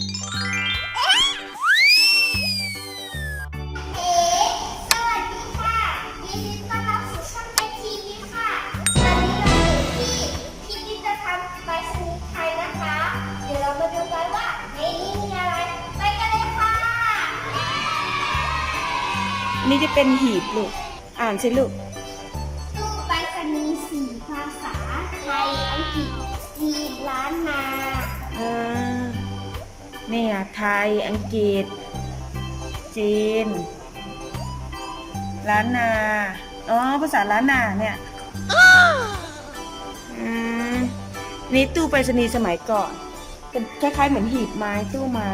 นดีต้อนรับสู่ช่องเอทีวีค่ะวันนี้เราอยู่ที่พิพิธภัณฑ์ไปรษณีย์ไทยนะคะเดี๋ยวเรามาดูกันว่าในนี้มีอะไรไปกันเลยค่ะนี่จะเป็นหีบลูก อ่านสิลูก ทย อังกฤษ จีน ล้านนา อ๋อ ภาษาล้านนาเนี่ยอืมนี่ตู้ไปรษณีย์สมัยก่อนเป็นคล้ายๆเหมือนหีบไม้ตู้ไม้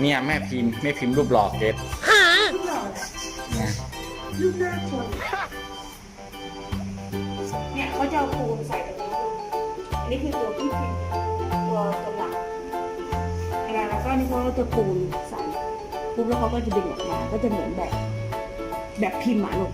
เนี่ยแม่พิมพ์แม่พิมพ์รูปหล่อเก็ต รูปหน้าคนเนี่ยเขาจะเอาปูนใส่ตรงนี้อันนี้คือตัวที่พิมพ์ตัวตัวหลักเวลาแล้วก็นี่เขาจะปูนใส่ปุ๊บแล้วเขาก็จะดึงออกมาก็จะเหมือนแบบ แบบพิมพ์หมาลูก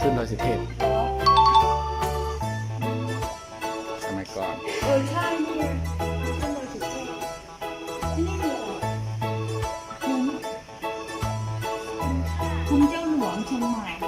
ขึ้นดอยสุเทพสมัยก่อนเออใช่นี่ไงขึ้นเราสุดเทพที่นี่คืออะไรคุ้มคุ้มเจ้าหลวงเชียงใหม่คุ้ม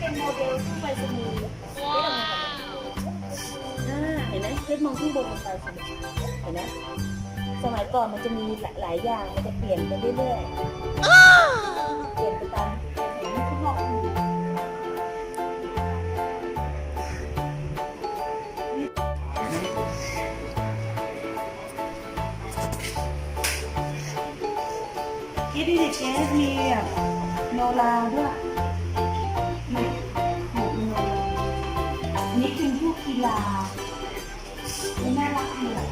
เป็นโมเดลตู้ไปรษณีย์ว้าวอ่าเห็นไหมเพชรมองข้างบนมันไปสนิทเห็นไหมสมัยก่อนมันจะมีหลายๆอย่างมันจะเปลี่ยนไปเรื่อยๆเปลี่ยนไปตามเห็นข้างนอกมันอยู่คิดดิเจสมีแบบโนราด้วย กกีฬามันน่ารักดีอะ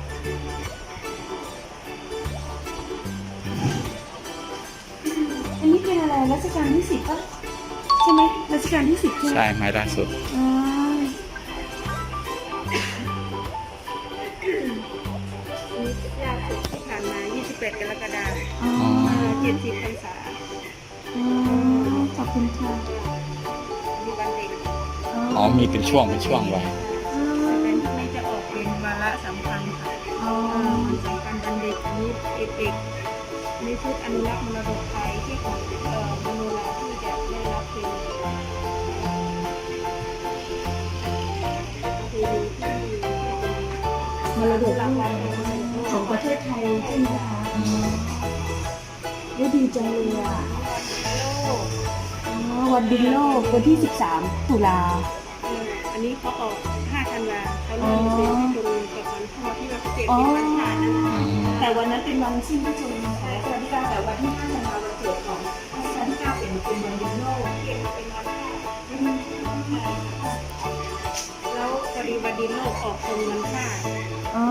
อันนี้เป็นอะไรรัชกาลที่สิบป่ะใช่ไหมรัชกาลที่สิบใช่ไหมใช่ไม้ล่าสุด อ๋อล่าสุดที่ผ่านมา 28 กรกฎาคมอ๋อ เจ็ดสิบพรรษาอ๋อขอบคุณค่ะมีวันเด็ก อ๋อมีเป็นช่วงเป็นช่วงไว้ เด็กๆนี่ชุดอนุรักษ์มรดกไทยที่ของเอ่อมโนราที่จะได้รับเป็นคือที่มรดกของประเทศไทยใช่ไหมคะอืมก็ดีจังเลยอะวันดินโลกวันที่ 13 ตุลา อออันนี้เขาออก5ธันวาเขาเริ่มเป็นที่ตรงกับวันพ่อที่เราเก็บเป็นวันชาตินั่นแหละอืมแต่วันนั้นเป็นวันสิ้นพระชนม์ของรัชกาลที่เก้าแต่วันที่5ธันวาวันเกิดของรัชกาลที่เก้าเป็นเป็นวันดินโลกเก็บเป็นวันชาติแล้วพอดีวันดินโลกออกตรงวันชาติอ๋อ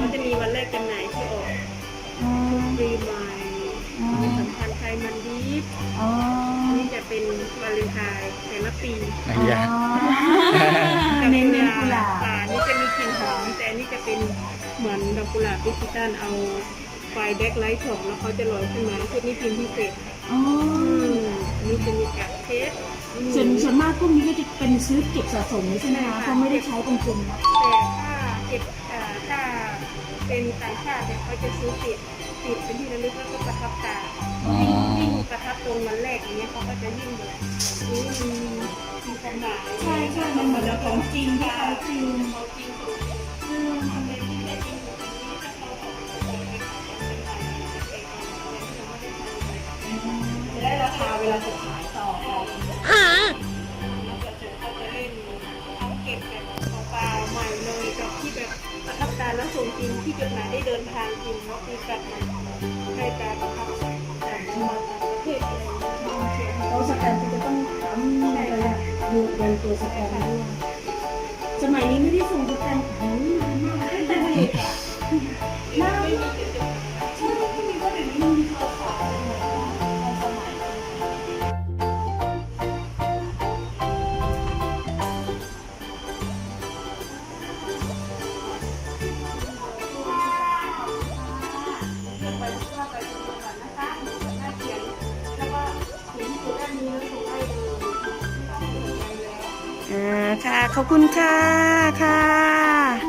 มันจะมีวันแรกจำหน่ายที่ออกอ๋อปีใหม่มีสัมพันธ์ไทยมันดีฟอ๋อนี่จะ เป็นวาเลนไทน์แต่ละปีไอ้ยา เน้นเน้นกุหลาบ อ่านี่จะมีกลิ่นหอมแต่อันนี่จะเป็นเหมือนดอกกุหลาบดิจิตอลเอาไฟแบ็คไลท์ส่องแล้วเขาจะลอยขึ้นมาคือนี่พิมพ์พิเศษอ๋ออืมอันนี่จะมีกับเทสอืม ส่วนส่วนมากพวกนี้ก็จะเป็นซื้อเก็บสะสมใช่ไหมคะเขาไม่ได้ใช้เป็นจริงนะแต่ถ้าเก็บอ่าถ้าเป็นต่างชาติเนี่ยเขาจะซื้อติดติดเป็นที่ระลึกแล้วก็ประทับตาอ๋อยิ่ง ประทับตรงวันแรกอย่างเงี้ยเขาก็จะยิ่งแบบนี่มีมีความหมายใช่ใช่มันเหมือนกับของจริงที่เขาจริงเขาจริงของจริงอืมทำไมที่แท้จริงของจริงนี่ถ้าเขาเอาไปเป็นเป็นขายเป็นขายเป็นขาเราไม่ได้เลยจะได้ราคาเวลาจะขายต่อไปแล้วก็จะเขาจะเล่นทั้งเก็บแบบเปล่าใหม่เลยกับที่แบบประทับตาแล้วส่งจริงที่จดหมายได้เดินทางจริงแล้วคือแบบมันให้การประทับใจ ดูเป็นตัวสแกนด้วย อ่าค่ะ ขอบคุณค่ะ ค่ะ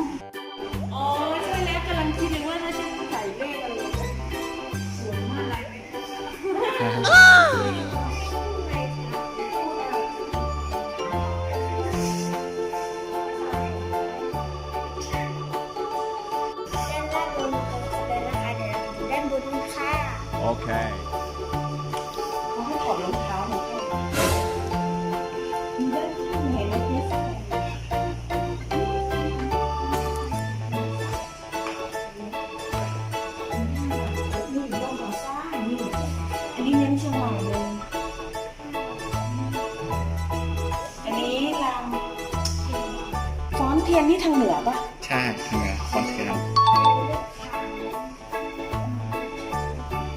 นเทียนนี่ทางเหนือปะใช่ทำไงคอนเทนต์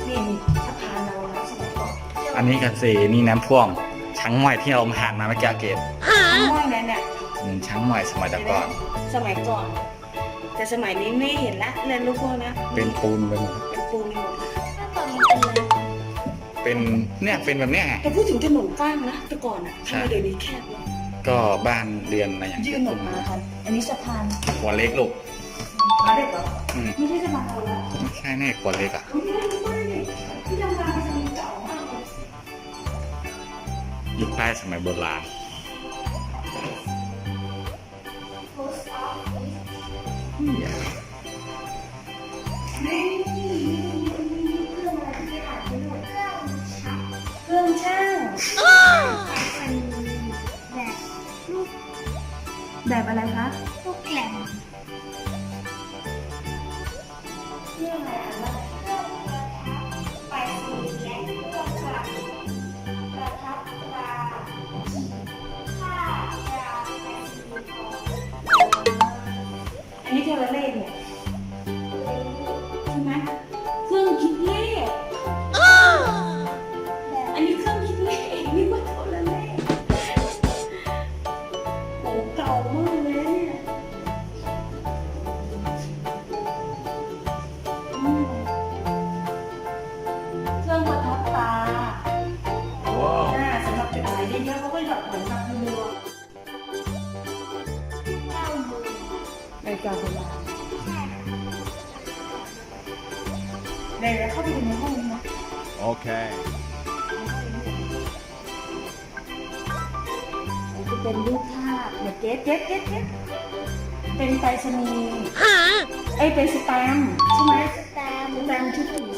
นี่นี่สะพานเรานะสมัยก่อนอันนี้กับสีนี่น้ำพ่วงช้างหม่อยที่เราผ่านมาเมื่อกี้เกตม่อยนั่นเนี่ยอืมช้างหม่อยสมัยแต่ก่อน สมัยก่อน แต่สมัยนี้ไม่เห็นละเรียนรู้พวกนะ เป็นปูนไปหมดเป็นปูนไปหมดถ้าตอนนี้เป็นอะไรเป็นเนี่ยเป็นแบบเนี้ยไงแต่พูดถึงถนนกว้างนะแต่ก่อนอะใช่ทำไมเดี๋ยวนี้แคบลง ก็บ้านเรือนอะไรอย่างยื่เงี้นยออกมาค่ะ อันนี้สะพานหัวเล็กลูกอะไรเหรออืมไม่ใช่สะพานเราละไม่ใช่แน่หัวเล็กอะที่ทำงานมันจะมีเก่ามากเลยยุคใต้สมัยโบราณ โพสต์ออ แบบอะไรคะลูกแกล่งเครื่องอะไรอ่า กาโบราณเดี๋ยวเข้าไปดูในห้องนะ Okay. จะเป็นรูปภาพเนี่ยเจ๊เจ๊เจ๊เจ๊เป็นไปรษณีย์เอ้ยเป็นสแตมป์ใช่ไหมสแตมป์สแตมป์ชุดผีเสื้อชุดผี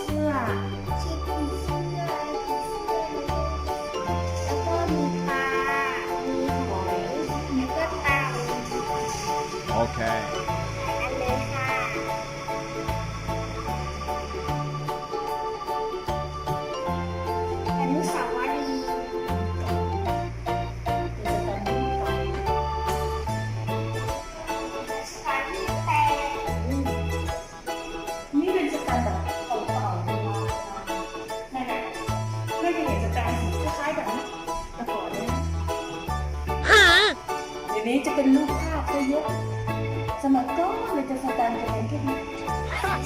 มัยก่อนเลยจะสแตนจะเป็นแค่นี้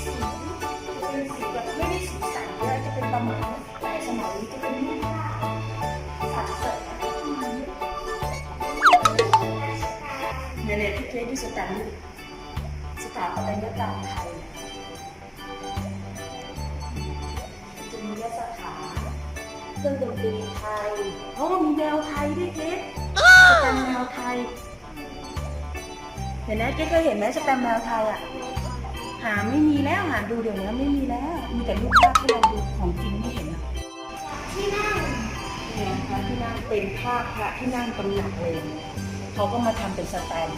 สีเป็นสีแบบไม่ได้สีสันเยอะจะเป็นประมาณนี้แต่สมัยนี้จะเป็นรูปภาพสัดส่วนขึ้นมเยอะเนี่ยเนี่ยที่เคยดูสแตนนี่สถาปัตยกรรมไทยเนี่ยจะมีสถานเครื่องดนตรีไทยโอ้มีแนวไทยด้วยเจ๊สแตนแนวไทย เห็นไหมเจ๊เคยเห็นไหมสแตมแมวไทยอะ หาไม่มีแล้วหาดูเดี๋ยวนี้ไม่มีแล้ว มีแต่รูปภาพที่เราดูของจริงไม่เห็นอะที่นั่งเนี่ยพระที่นั่งเป็นภาพพระที่นั่งตำหนักเลยเขาก็มาทำเป็นสแตม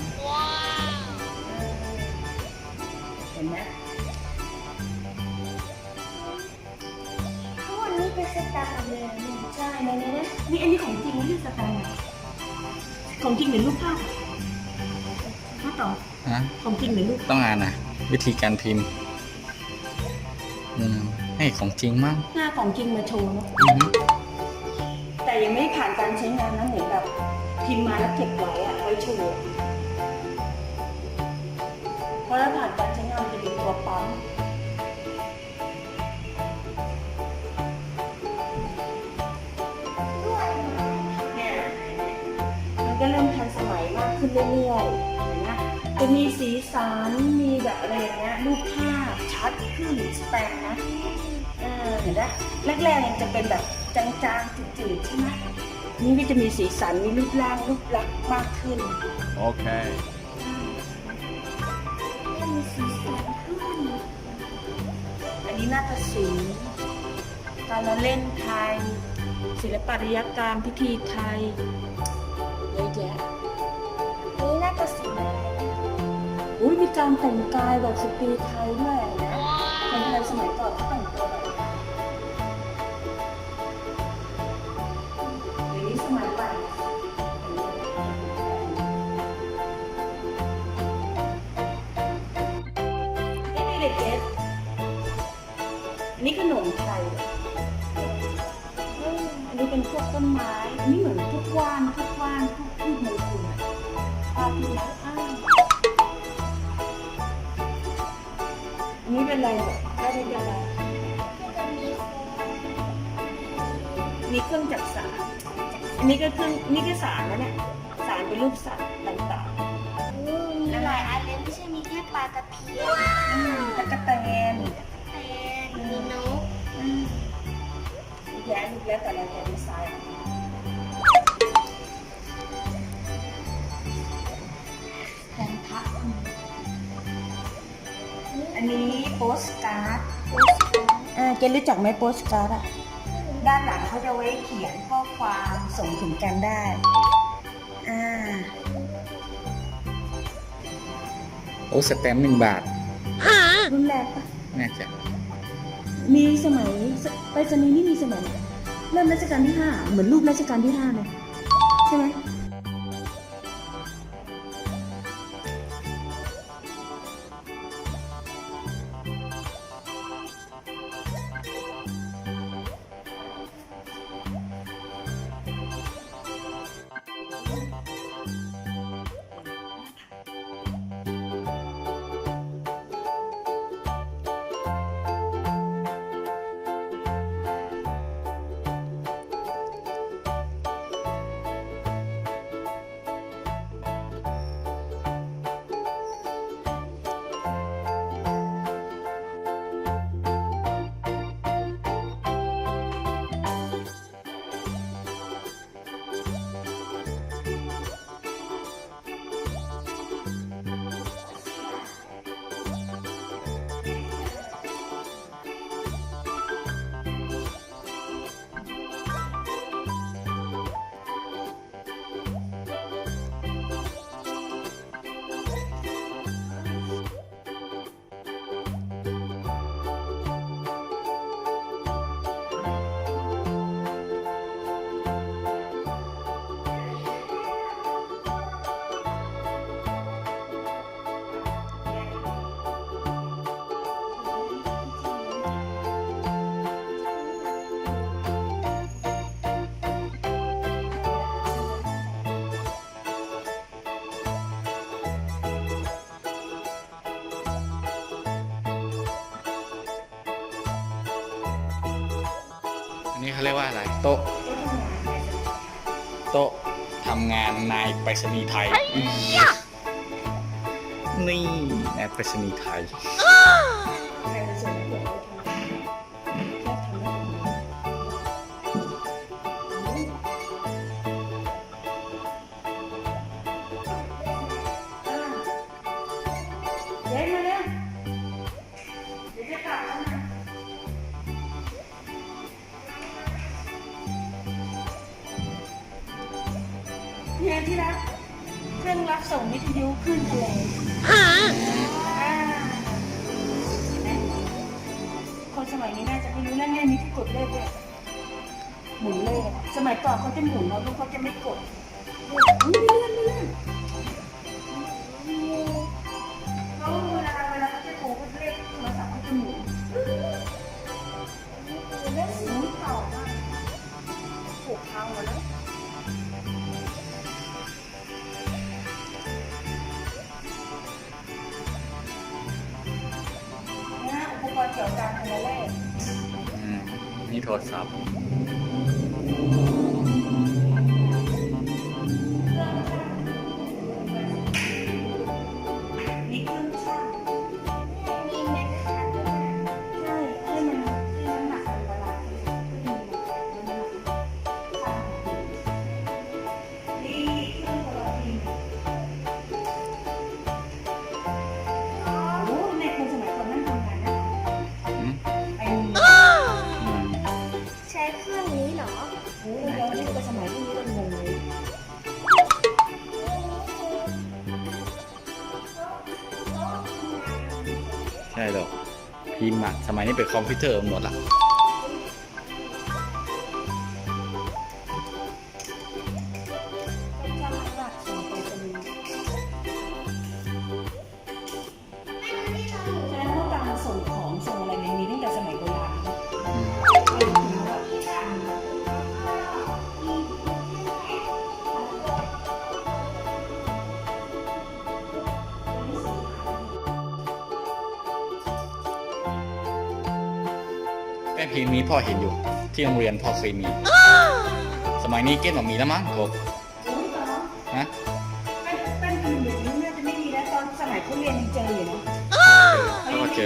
เห็นไหมทั้งหมดนี้เป็นสไตล์เลยเนี่ยใช่ในนี้นะนี่อันนี้ของจริงไม่ใช่สแตมของจริงหรือรูปภาพ ต่อฮะของจริงหรือรูปต้องอ่านนะวิธีการพิมพ์อืมให้ของจริงมั้งหน้าของจริงมาโชว์เนอะอือฮึแต่ยังไม่ผ่านการใช้งานนะเหมือนแบบพิมพ์มาแล้วเก็บไว้อะไว้โชว์เพราะถ้าผ่านการใช้งานมันจะเป็นตัวปั๊มด้วยเนี่ยมันก็เริ่มทันสมัยมากขึ้นเรื่อยๆเห็นไหม จะมีสีสัน มีแบบอะไรอย่างเงี้ยรูปภาพชัดขึ้นสแปงนะ เออเห็นไหมแรกๆยังจะเป็นแบบจางๆจืดๆใช่ไหมนี่ก็จะมีสีสัน มีรูปร่างรูปลักษณ์มากขึ้น Okay. มีสีสันขึ้น อันนี้นาฏศิลป์การละเล่นไทย ศิลปัตยกรรมพิธีไทยเยอะแยะ การแต่งกายแบบสตรีไทยด้วยนะคนไทยสมัยก่อนเขาแต่งตัวแบบนี้สมัยใหม่เอ๊ะเด็กเจ๊อันนี้ขนมไทยอันนี้เป็นพวกต้นไม้ อันนี้เหมือนพวกว่านพวกว่านพวกพืชมงคลอะภาพที่นะ เป็นอะไรเนี่ยได้เป็นอะไรก็จะมีโค้งมีเครื่องจักสารอันนี้ก็เครื่องนี่ก็สารนะเนี่ยสารเป็นรูปสัตว์ต่างอืมมีหลายอันเลยไม่ใช่มีแค่ปลาตะเพียนๆอืมตะกะแตนแต่มีนกอืมแย้ลูกแล้วแต่เราจะดีไซน์แทนพัก อันนี้โปสการ์ดอ่าเกณรู้จักไหมโปสการ์ดอะ ด้านหลังเขาจะไว้เขียนข้อความส่งถึงกันได้ อ่า โอ้สแตมป์หนึ่งบาทรุ่นแรกปะน่าจะมีสมัยไปรษณีย์นี่มีสมัย เริ่มรัชกาลที่ห้าเหมือนรูปรัชกาลที่ห้าเลยใช่ไหม นี่เขาเรียกว่าอะไร โต๊ะ โต๊ะทำงานนายไปรษณีย์ไทย นี่นายไปรษณีย์ไทย จะหมุนแล้วลูกเขาจะไม่กด มัยนี้เป็นคอมพิวเตอร์หมดละ พ่อเห็นอยู่ ที่โรงเรียนพ่อเคยมี สมัยนี้เก้นบอกมีแล้วมั้งกบฮะเป็นเป็นกลุ่มเด็กนี้น่าจะไม่มีแล้วตอนสมัยเขาเรียนยังเจออยู่นะเขาเรี